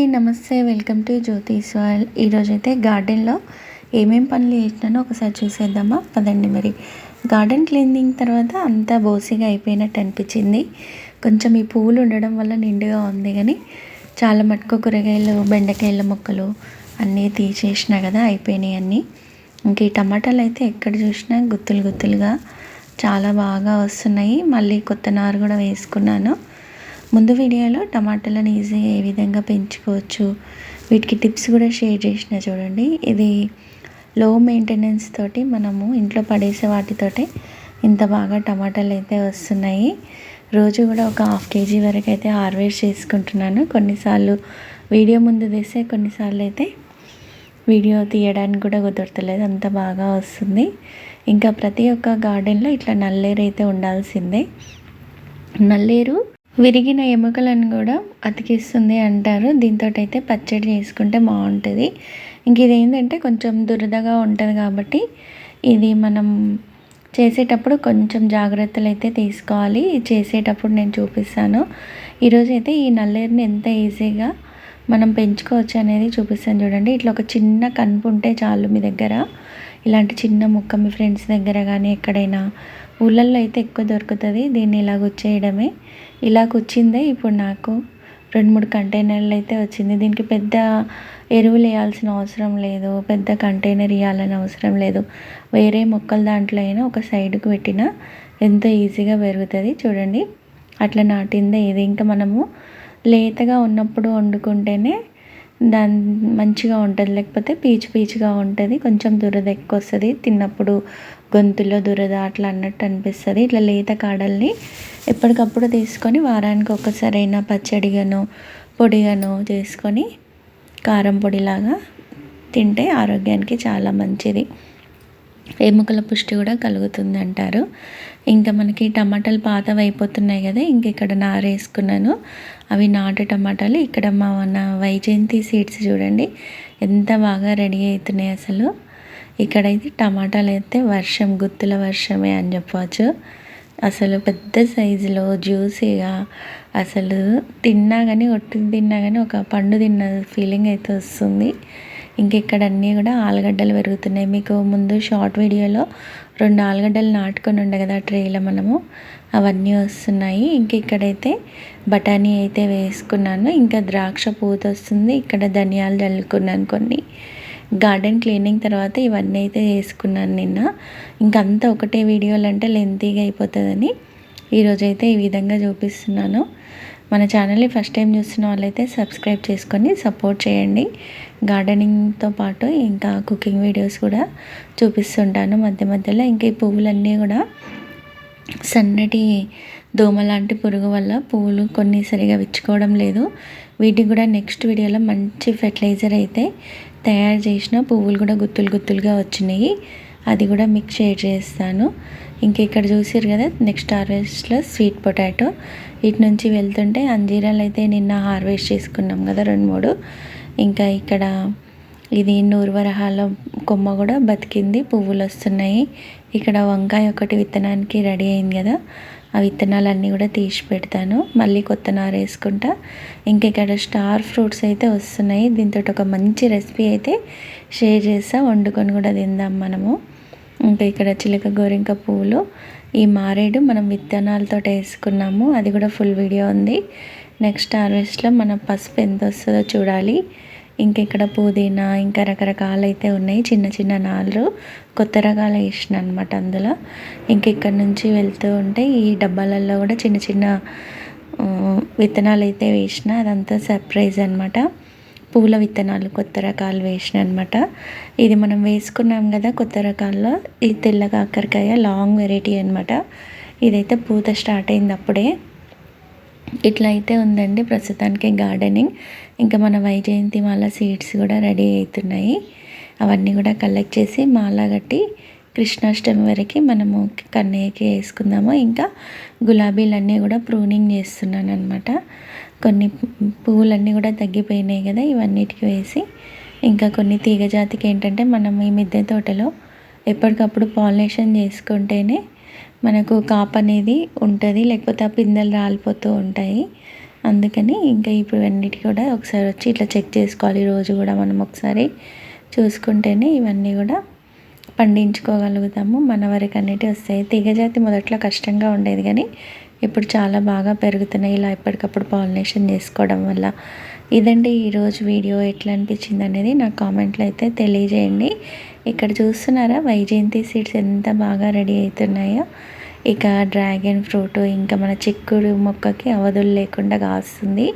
అండి నమస్తే welcome to Jyothi soil ఈరోజైతే గార్డెన్లో ఏమేం పనులు చేసినానో ఒకసారి చూసేద్దామా? పదండి మరి. గార్డెన్ క్లీనింగ్ తర్వాత అంతా బోసిగా అయిపోయినట్టు అనిపించింది. కొంచెం ఈ పువ్వులు ఉండడం వల్ల నిండుగా ఉంది కానీ చాలా మటుకు కూరగాయలు బెండకాయల మొక్కలు అన్నీ తీసేసిన కదా అయిపోయినాయి అన్నీ. ఇంక ఈ టమాటాలు అయితే ఎక్కడ చూసినా గుత్తులు గుత్తులుగా చాలా బాగా వస్తున్నాయి. మళ్ళీ కొత్త నారు కూడా వేసుకున్నాను. ముందు వీడియోలో టమాటాలను ఈజీగా ఏ విధంగా పెంచుకోవచ్చు. వీటికి టిప్స్ కూడా షేర్ చేసిన చూడండి. ఇది లో మెయింటెనెన్స్ తోటి మనము ఇంట్లో పడేసే వాటితోటి ఇంత బాగా టమాటాలు అయితే వస్తున్నాయి. రోజు కూడా ఒక హాఫ్ కేజీ వరకు అయితే హార్వెస్ట్ చేసుకుంటున్నాను. కొన్నిసార్లు వీడియో ముందు తీస్తే కొన్నిసార్లు అయితే వీడియో తీయడానికి కూడా కుదరతలేదు. అంత బాగా వస్తుంది. ఇంకా ప్రతి ఒక్క గార్డెన్లో ఇట్లా నల్లేరు అయితే ఉండాల్సిందే. నల్లేరు విరిగిన ఎముకలను కూడా అతికిస్తుంది అంటారు. దీంతో అయితే పచ్చడి చేసుకుంటే బాగుంటుంది. ఇంక ఇది ఏంటంటే కొంచెం దురదగా ఉంటుంది కాబట్టి ఇది మనం చేసేటప్పుడు కొంచెం జాగ్రత్తలు అయితే తీసుకోవాలి. చేసేటప్పుడు నేను చూపిస్తాను. ఈరోజు అయితే ఈ నల్లేరుని ఎంత ఈజీగా మనం పెంచుకోవచ్చు అనేది చూపిస్తాను చూడండి. ఇట్లా ఒక చిన్న కనుపు ఉంటే చాలు మీ దగ్గర. ఇలాంటి చిన్న ముక్క మీ ఫ్రెండ్స్ దగ్గర కానీ ఎక్కడైనా ఊళ్ళల్లో అయితే ఎక్కువ దొరుకుతుంది. దీన్ని ఇలా గుచ్చేయడమే ఇలా కూర్చిందే ఇప్పుడు నాకు. రెండు మూడు కంటైనర్లు అయితే వచ్చింది. దీనికి పెద్ద ఎరువులు వేయాల్సిన అవసరం లేదు. పెద్ద కంటైనర్ వేయాలని అవసరం లేదు. వేరే మొక్కల దాంట్లో అయినా ఒక సైడ్కు పెట్టినా ఎంతో ఈజీగా పెరుగుతుంది. చూడండి. అట్లా నాటిందే ఇది. ఇంకా మనము లేతగా ఉన్నప్పుడు వండుకుంటేనే దాని మంచిగా ఉంటుంది. లేకపోతే పీచు పీచుగా ఉంటుంది. కొంచెం దురద ఎక్కువ వస్తుంది తిన్నప్పుడు గొంతులో దురద అట్లా అన్నట్టు అనిపిస్తుంది. ఇట్లా లేత కాడల్ని ఎప్పటికప్పుడు తీసుకొని వారానికి ఒక్కసారైనా పచ్చడిగాను పొడిగాను చేసుకొని కారం పొడిలాగా తింటే ఆరోగ్యానికి చాలా మంచిది. ఎముకల పుష్టి కూడా కలుగుతుంది అంటారు ఇంకా మనకి టమాటాలు పాతవి అయిపోతున్నాయి కదా ఇంక ఇక్కడ నారేసుకున్నాను అవి నాటు టమాటాలు. ఇక్కడ మా మన వైజయంతి సీడ్స్ చూడండి. ఎంత బాగా రెడీ అవుతున్నాయి అసలు. ఇక్కడైతే టమాటాలు అయితే వర్షం గుత్తుల వర్షమే అని చెప్పవచ్చు అసలు పెద్ద సైజులో జ్యూసీగా అసలు తిన్నా కానీ ఒట్టి తిన్నా కానీ ఒక పండు తిన్న ఫీలింగ్ అయితే వస్తుంది. ఇంక ఇక్కడ అన్నీ కూడా ఆలుగడ్డలు పెరుగుతున్నాయి. మీకు ముందు షార్ట్ వీడియోలో రెండు ఆలుగడ్డలు నాటుకొని ఉండే కదా ట్రేలో మనము? అవన్నీ వస్తున్నాయి. ఇంక ఇక్కడైతే బఠానీ అయితే వేసుకున్నాను. ఇంకా ద్రాక్ష పూత వస్తుంది. ఇక్కడ ధనియాలు చల్లుకున్నాను కొన్ని. గార్డెన్ క్లీనింగ్ తర్వాత ఇవన్నీ అయితే వేసుకున్నాను నిన్న. ఇంకంతా ఒకటే వీడియోలు అంటే లెంతీగా అయిపోతుందని ఈరోజైతే ఈ విధంగా చూపిస్తున్నాను. మన ఛానల్ని ఫస్ట్ టైం చూస్తున్న వాళ్ళైతే సబ్స్క్రైబ్ చేసుకొని సపోర్ట్ చేయండి. గార్డెనింగ్తో పాటు ఇంకా కుకింగ్ వీడియోస్ కూడా చూపిస్తుంటాను మధ్య మధ్యలో. ఇంకా ఈ పువ్వులన్నీ కూడా సన్నటి దోమ లాంటి పురుగు వల్ల పువ్వులు కొన్ని సరిగా విచ్చుకోవడం లేదు. వీటికి కూడా నెక్స్ట్ వీడియోలో మంచి ఫెర్టిలైజర్ అయితే తయారు చేసిన పువ్వులు కూడా గుత్తులు గుత్తులుగా వచ్చినాయి. అది కూడా మీకు షేర్ చేస్తాను. ఇంకా ఇక్కడ చూసారు కదా నెక్స్ట్ హార్వెస్ట్లో స్వీట్ పొటాటో ఇటు నుంచి వెళ్తుంటే అంజీరాలు అయితే నిన్న హార్వెస్ట్ చేసుకున్నాం కదా రెండు మూడు. ఇంకా ఇక్కడ ఇది నూరువరహాల కొమ్మ కూడా బతికింది. పువ్వులు వస్తున్నాయి. ఇక్కడ వంకాయ ఒకటి విత్తనానికి రెడీ అయింది కదా. ఆ విత్తనాలన్నీ కూడా తీసి పెడతాను. మళ్ళీ కొత్త నార వేసుకుంటా. ఇంక ఇక్కడ స్టార్ ఫ్రూట్స్ అయితే వస్తున్నాయి. దీంతో ఒక మంచి రెసిపీ అయితే షేర్ చేస్తా. వండుకొని కూడా తిందాం మనము. ఇంకా ఇక్కడ చిలక గోరింక పువ్వులు. ఈ మారేడు మనం విత్తనాలతో వేసుకున్నాము. అది కూడా ఫుల్ వీడియో ఉంది. నెక్స్ట్ హార్వెస్ట్లో మన పసుపు ఎంత వస్తుందో చూడాలి. ఇంకా ఇక్కడ పుదీనా ఇంకా రకరకాలు అయితే ఉన్నాయి. చిన్న చిన్న నాళ్ళు కొత్త రకాలు వేసిన అనమాట అందులో. ఇంక ఇక్కడ నుంచి వెళ్తూ ఉంటే ఈ డబ్బాలలో కూడా చిన్న చిన్న విత్తనాలు అయితే వేసిన. అదంతా సర్ప్రైజ్ అనమాట పూల విత్తనాలు కొత్త రకాలు వేసిన అనమాట ఇది మనం వేసుకున్నాం కదా కొత్త రకాల్లో. ఈ తెల్ల కాకరకాయ లాంగ్ వెరైటీ అనమాట ఇదైతే పూత స్టార్ట్ అయింది అప్పుడే. ఇట్లా అయితే ఉందండి ప్రస్తుతానికి గార్డెనింగ్. ఇంకా మన వైజయంతి మాల సీడ్స్ కూడా రెడీ అవుతున్నాయి. అవన్నీ కూడా కలెక్ట్ చేసి మాల కట్టి కృష్ణాష్టమి వరకు మనము కన్నయ్యకి వేసుకుందాము. ఇంకా గులాబీలన్నీ కూడా ప్రూనింగ్ చేస్తున్నాను అనమాట కొన్ని పువ్వులన్నీ కూడా తగ్గిపోయినాయి కదా ఇవన్నిటికి వేసి. ఇంకా కొన్ని తీగ జాతికి ఏంటంటే మనం ఈ మిద్దె తోటలో ఎప్పటికప్పుడు పాలినేషన్ చేసుకుంటేనే మనకు కాపు అనేది ఉంటుంది లేకపోతే ఆ పిందెలు రాలిపోతూ ఉంటాయి. అందుకని ఇంకా ఇప్పుడు అన్నిటి కూడా ఒకసారి వచ్చి ఇట్లా చెక్ చేసుకోవాలి. రోజు కూడా మనం ఒకసారి చూసుకుంటేనే ఇవన్నీ కూడా పండించుకోగలుగుతాము. మన వరకు అన్నిటి వస్తాయి. తీగజాతి మొదట్లో కష్టంగా ఉండేది కానీ ఇప్పుడు చాలా బాగా పెరుగుతున్నాయి. ఇలా ఎప్పటికప్పుడు పాలినేషన్ చేసుకోవడం వల్ల. ఇదండి ఈరోజు వీడియో ఎట్లా అనిపించింది అనేది నాకు కామెంట్లో అయితే తెలియజేయండి. ఇక్కడ చూస్తున్నారా వైజయంతి సీడ్స్ ఎంత బాగా రెడీ అవుతున్నాయో. ఇక డ్రాగన్ ఫ్రూట్ ఇంకా మన చిక్కుడు మొక్కకి అవధులు లేకుండా కాస్తుంది.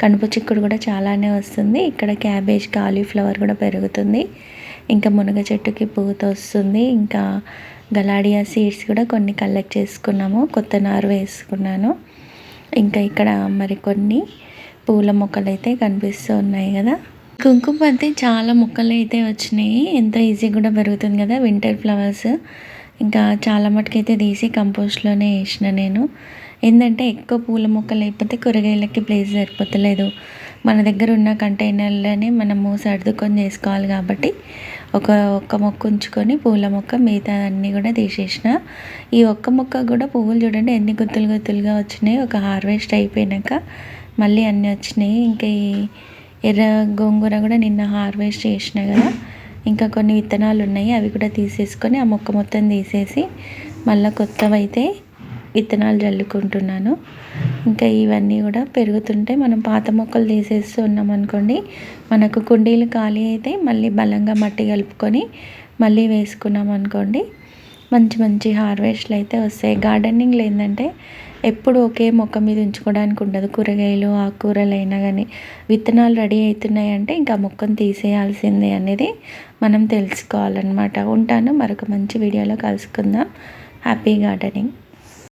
కనుపు చిక్కుడు కూడా చాలానే వస్తుంది. ఇక్కడ క్యాబేజ్ కాలీఫ్లవర్ కూడా పెరుగుతుంది. ఇంకా మునగ చెట్టుకి పూత వస్తుంది. ఇంకా గలాడియా సీడ్స్ కూడా కొన్ని కలెక్ట్ చేసుకున్నాము. కొత్త నారు వేసుకున్నాను. ఇంకా ఇక్కడ మరి కొన్ని పూల మొక్కలు అయితే కనిపిస్తూ ఉన్నాయి కదా. కుంకుమ బంతి చాలా మొక్కలు అయితే వచ్చినాయి. ఎంతో ఈజీ కూడా పెరుగుతుంది కదా వింటర్ ఫ్లవర్స్ ఇంకా చాలా మటుకైతే తీసి కంపోస్ట్లోనే వేసిన నేను. ఏంటంటే ఎక్కువ పూల మొక్కలు లేకపోతే కూరగాయలకి ప్లేస్ సరిపోతలేదు. మన దగ్గర ఉన్న కంటైనర్లోనే మనము సర్దుకొని చేసుకోవాలి కాబట్టి ఒక ఒక్క మొక్క ఉంచుకొని పూల మొక్క మిగతా అన్నీ కూడా తీసేసిన. ఈ ఒక్క మొక్క కూడా పువ్వులు చూడండి ఎన్ని గుత్తులు గుత్తులుగా వచ్చినాయి. ఒక హార్వెస్ట్ అయిపోయినాక మళ్ళీ అన్నీ వచ్చినాయి. ఇంకా ఈ ఎర్ర గోంగూర కూడా నిన్న హార్వెస్ట్ చేసిన కదా. ఇంకా కొన్ని విత్తనాలు ఉన్నాయి అవి కూడా తీసేసుకొని ఆ మొక్క మొత్తం తీసేసి మళ్ళీ కొత్తవైతే విత్తనాలు జల్లుకుంటున్నాను. ఇంకా ఇవన్నీ కూడా పెరుగుతుంటే మనం పాత మొక్కలు తీసేస్తూ ఉన్నాం అనుకోండి. మనకు కుండీలు ఖాళీ అయితే మళ్ళీ బలంగా మట్టి కలుపుకొని మళ్ళీ వేసుకున్నాం అనుకోండి. మంచి మంచి హార్వెస్ట్లు అయితే వస్తాయి. గార్డెనింగ్లో ఏంటంటే ఎప్పుడు ఒకే మొక్క మీద ఉంచుకోవడానికి ఉండదు. కూరగాయలు ఆకుకూరలు అయినా కానీ విత్తనాలు రెడీ అవుతున్నాయి అంటే ఇంకా మొక్కను తీసేయాల్సిందే అనేది మనం తెలుసుకోవాలన్నమాట. ఉంటాను. మరొక మంచి వీడియోలో కలుసుకుందాం. Happy gardening.